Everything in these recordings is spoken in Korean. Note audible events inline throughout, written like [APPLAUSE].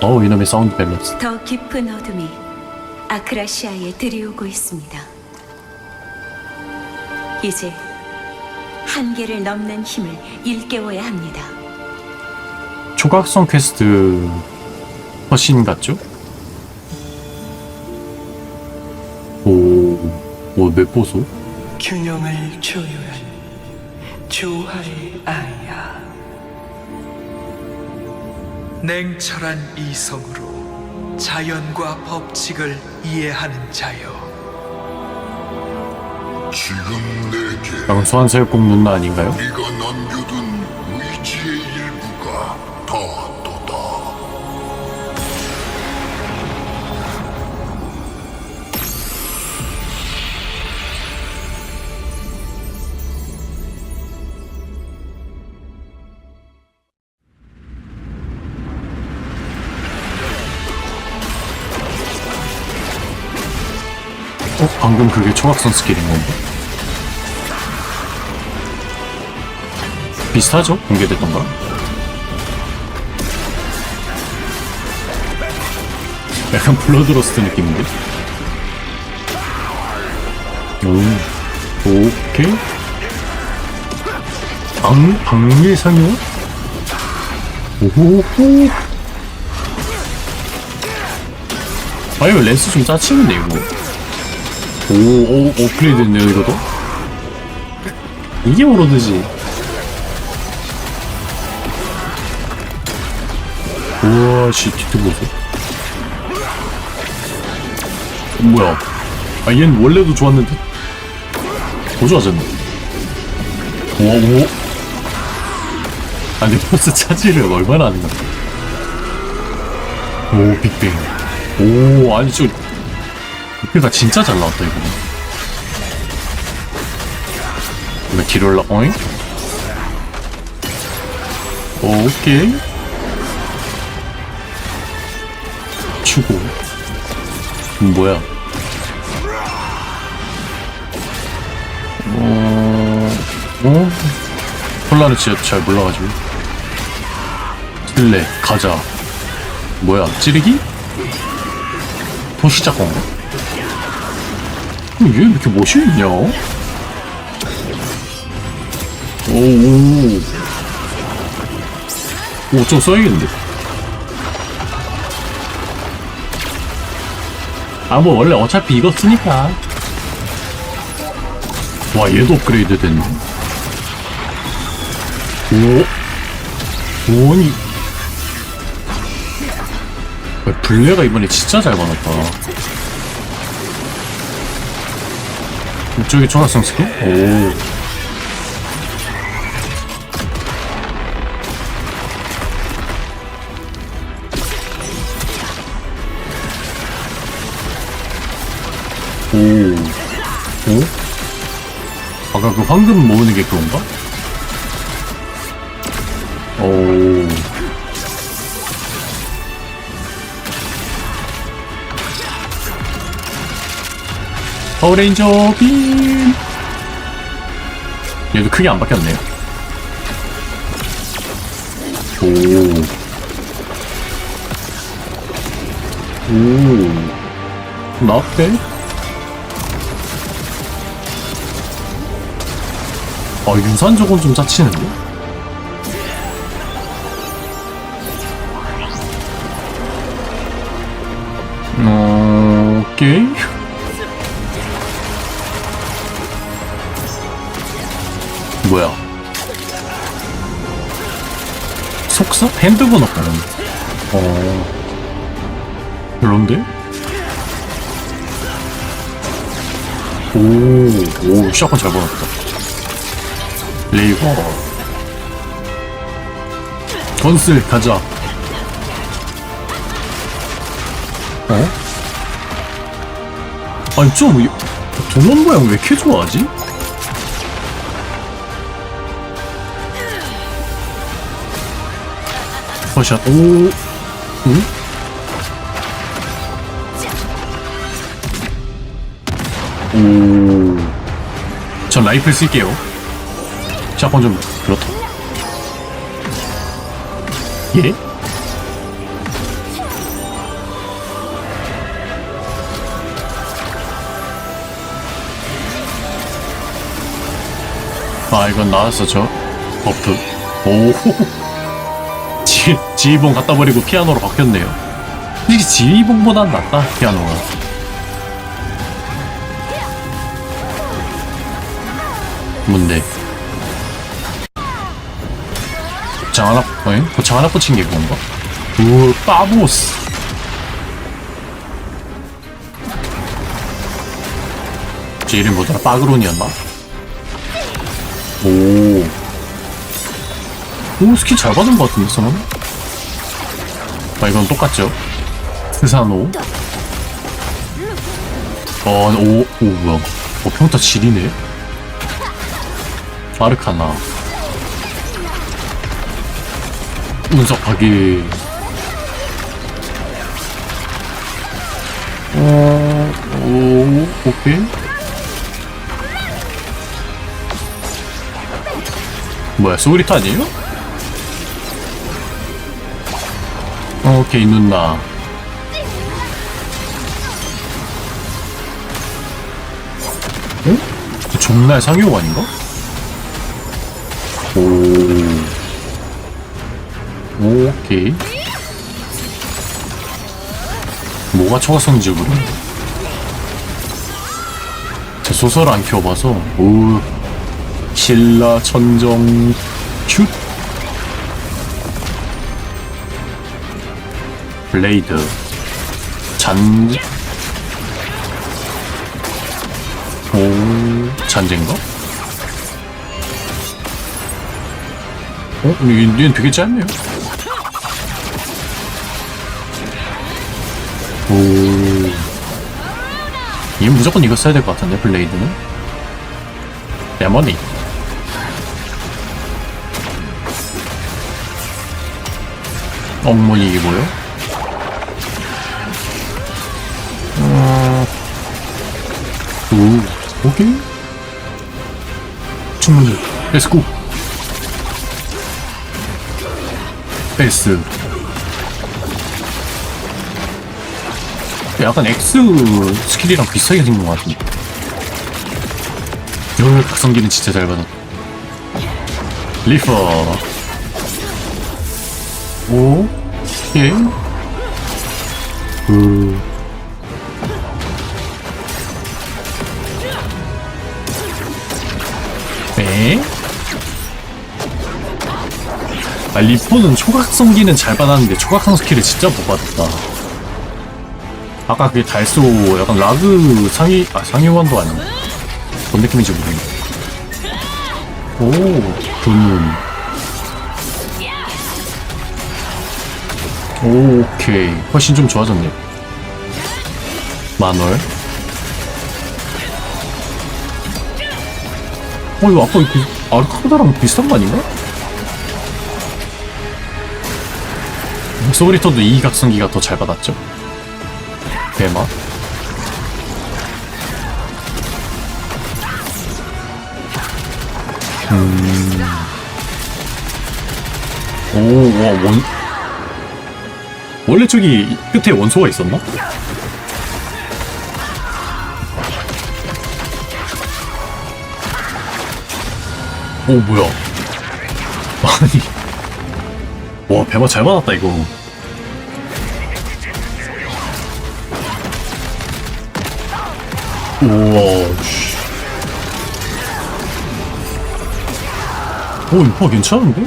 어우 이놈의 사운드 밸런스 더 깊은 어둠이 아크라시아에 들이오고 있습니다. 이제 한계를 넘는 힘을 일깨워야 합니다. 초각성 퀘스트 훨씬 같죠? 오, 오, 맵보소? 균형을 조율한 조화의 아이야. 냉철한 이성으로 자연과 법칙을 이해하는 자여. 지금 내게 양수한 새꼭 누나 아닌가요? 네가 남겨둔 의지의 일부가 닿 어? 방금 그게 초각성 스킬인 건가? 비슷하죠? 공개됐던 거랑? 약간 블러드러스트 느낌인데? 오, 오케이. 방, 방밀 상용? 오호호. 아, 이거 렌스 좀 짜치는데, 이거. 오, 오, 업그레이드 됐네요, 이거도. 이게 오로드지. 우와, 씨, 뒤트 보소. 어, 뭐야. 아, 얘는 원래도 좋았는데. 더 좋아졌네. 오, 오. 아니, 벌써 차지를 얼마나 하는 거야. 오, 빅뱅. 오, 아니, 저, 그러니까 진짜 잘 나왔다 이거. 이거 뒤로 올라 어잉? 오케이. 추고. 음, 뭐야? 어, 어? 콜라를 진짜 잘 몰라가지고. 실내 가자. 뭐야? 찌르기? 도시작 건가? 얘왜 이렇게 멋있냐? 오오. 오 좀 써야겠는데. 아 뭐 원래 어차피 이거 쓰니까. 와 얘도 업그레이드 됐네. 오. 오니. 블레가 이번에 진짜 잘 받았다 이쪽에 초록색 스킬? 오. 오. 오? 아까 그 황금 모으는 게 그건가? 오. 파워레인저 빔 얘도 크게 안 바뀌었네요 오. 오. 나왔대? 아, 유산 저건 좀 짜치는데? 오케이. 뭐야? 속사? 핸드건 없다는. 어. 별론데? 오, 오, 샷건 잘 받았다. 레이거. 건슬, 가자. 어? 아니, 좀, 이- 동원 모양 왜 이렇게 좋아하지? 컷샷 오 응? 오. 전 라이플 쓸게요. 샷건 좀 그렇다. 예? 아 이건 나왔어 저 버프 오호 [LAUGHS] 지, 지휘봉 갖다 버리고 피아노로 바뀌었네요 솔직히 지휘봉보단 낫다 피아노가 뭔데 장 하나 어이? 고창 하나 붙인 게 그건가? 우 빠보스 제 이름 뭐더라? 빠그론이었나? 오, 스킬 잘 받은 것 같은데, 저는? 아, 이건 똑같죠? 스사노. 어, 오, 오, 뭐야. 어, 평타 질이네? 아르카나. 운석하기. 어, 오, 오케이. 뭐야 소울리터 아니에요? 오케이 누나 어? 그 종날 상용 아닌가? 오. 오케이. 뭐가 초가성지구로 제 소설 안 키워봐서. 오. 신라 천정 슛 블레이드 잔 오, 잔재인가? 어? 얘, 얘는 되게 짧네요. 오. 얘는 무조건 이거 써야 될 것 같은데, 블레이드는? 레머니. 엉머니 이게 뭐요? 오, 오케이. 충분히. 렛츠고. S. 약간 X 스킬이랑 비슷하게 생긴 것 같은데. 요 각성기는 진짜 잘 받아. 리퍼. 오, 예. 그. 에? 아, 리포는 초각성기는 잘 받았는데 초각성 스킬을 진짜 못 받았다. 아까 그게 달소 약간 라그 상위, 아, 상위원도 아니야. 뭔 느낌인지 모르겠네. 오, 분운. 오케이. 훨씬 좀 좋아졌네. 만월. 어, 이거 아까 그 아르카다랑 비슷한 거 아닌가? 소리터도 이 각성기가 더 잘 받았죠. 대마. 음. 오, 와, 원. 원래 저기 끝에 원소가 있었나? 오, 뭐야. 아니. 와, 배마 잘 받았다, 이거. 우와, 씨. 오, 이거 괜찮은데?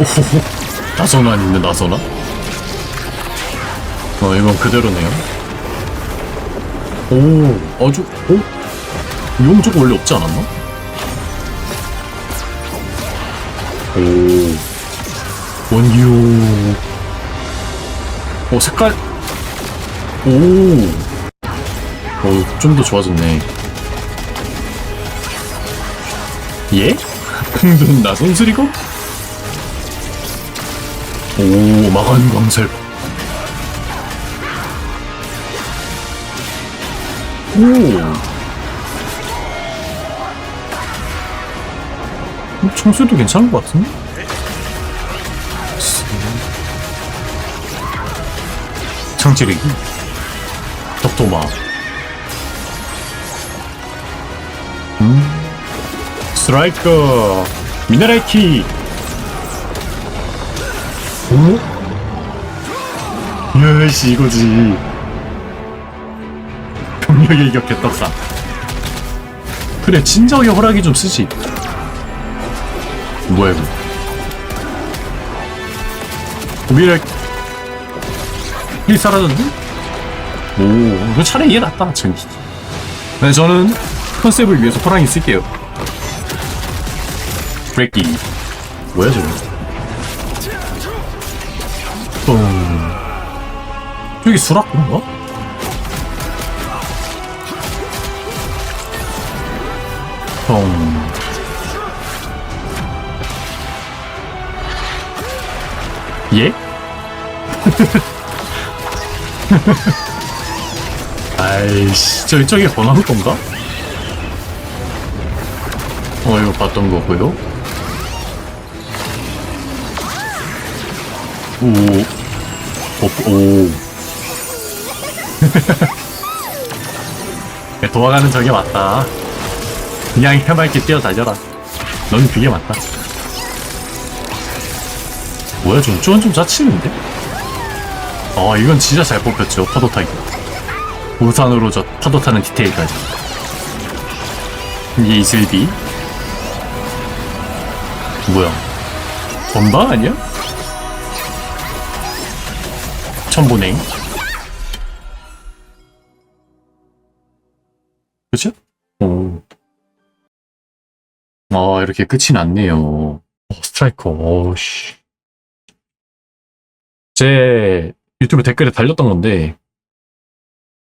오호호. 나선안 있네, 나선아? 어, 이건 그대로네요. 오, 아주, 오? 용 저거 원래 없지 않았나? 오. 원유. 오, 색깔. 오. 어, 좀더 좋아졌네. 예? 흥분 나선 수리고? 오, 마간 광살. 오. 총수도 괜찮은 것 같은데? 창지르기 덕도마 음. 스트라이커 미네랄키 오? 야씨 이거지 병력의 이격 개떡상 그래 진정의 허락이 좀 쓰지. 뭐야 이거? 미네랄 이 사라졌는데? 오 이거 차라리 이게 낫다 지금 네, 저는 컨셉을 위해서 호랑이 쓸게요. 브레이키 뭐야 저거? 똥 저기 수락인가? 똥 예? [LAUGHS] 아이씨 저 이쪽에 번호할 건가? 어 이거 봤던 거고요 오 오, 오. [LAUGHS] 도망가는 저게 맞다 그냥 해맑게 뛰어다녀라 넌 그게 맞다 뭐야 좀 쪼은 좀 짜치는데? 어 이건 진짜 잘 뽑혔죠 파도 타기 우산으로 저 파도 타는 디테일까지 이게 이슬비 뭐야 건방 아니야? 천보냉 그치? 오. 아 이렇게 끝이 났네요. 어, 스트라이커. 어우씨. 제 유튜브 댓글에 달렸던 건데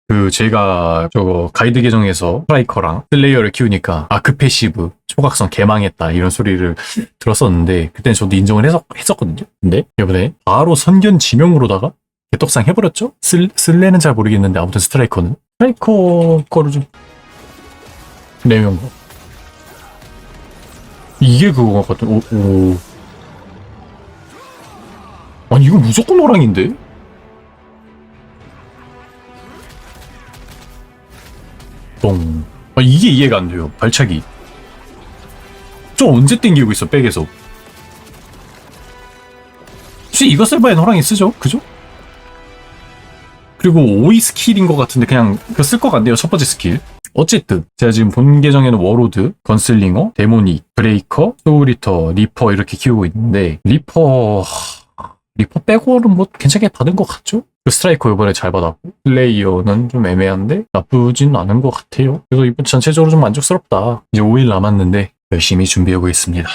그 제가 저거 가이드 계정에서 스트라이커랑 슬레이어를 키우니까 아크 패시브 초각성 개망했다 이런 소리를 들었었는데 그때는 저도 인정을 했었, 했었거든요. 근데 이번에 바로 선견 지명으로다가 개떡상 해버렸죠? 슬, 슬레는 잘 모르겠는데 아무튼 스트라이커는. 스트라이커 거를 좀 내면 거 이게 그거 같거든 오, 오. 아니 이거 무조건 호랑인데? 똥. 아, 이게 이해가 안 돼요. 발차기. 저 언제 땡기고 있어, 백에서. 혹시 이거 쓸 바엔 호랑이 쓰죠? 그죠? 그리고 5위 스킬인 것 같은데 그냥 쓸 것 같네요. 첫 번째 스킬. 어쨌든 제가 지금 본 계정에는 워로드, 건슬링어, 데모닉, 브레이커, 소울리터, 리퍼 이렇게 키우고 있는데 리퍼... 리퍼 빼고는 뭐 괜찮게 받은 것 같죠? 그 스트라이커 이번에 잘 받았고 플레이어는 좀 애매한데 나쁘진 않은 것 같아요. 그래서 이번 전체적으로 좀 만족스럽다. 이제 5일 남았는데 열심히 준비하고 있습니다.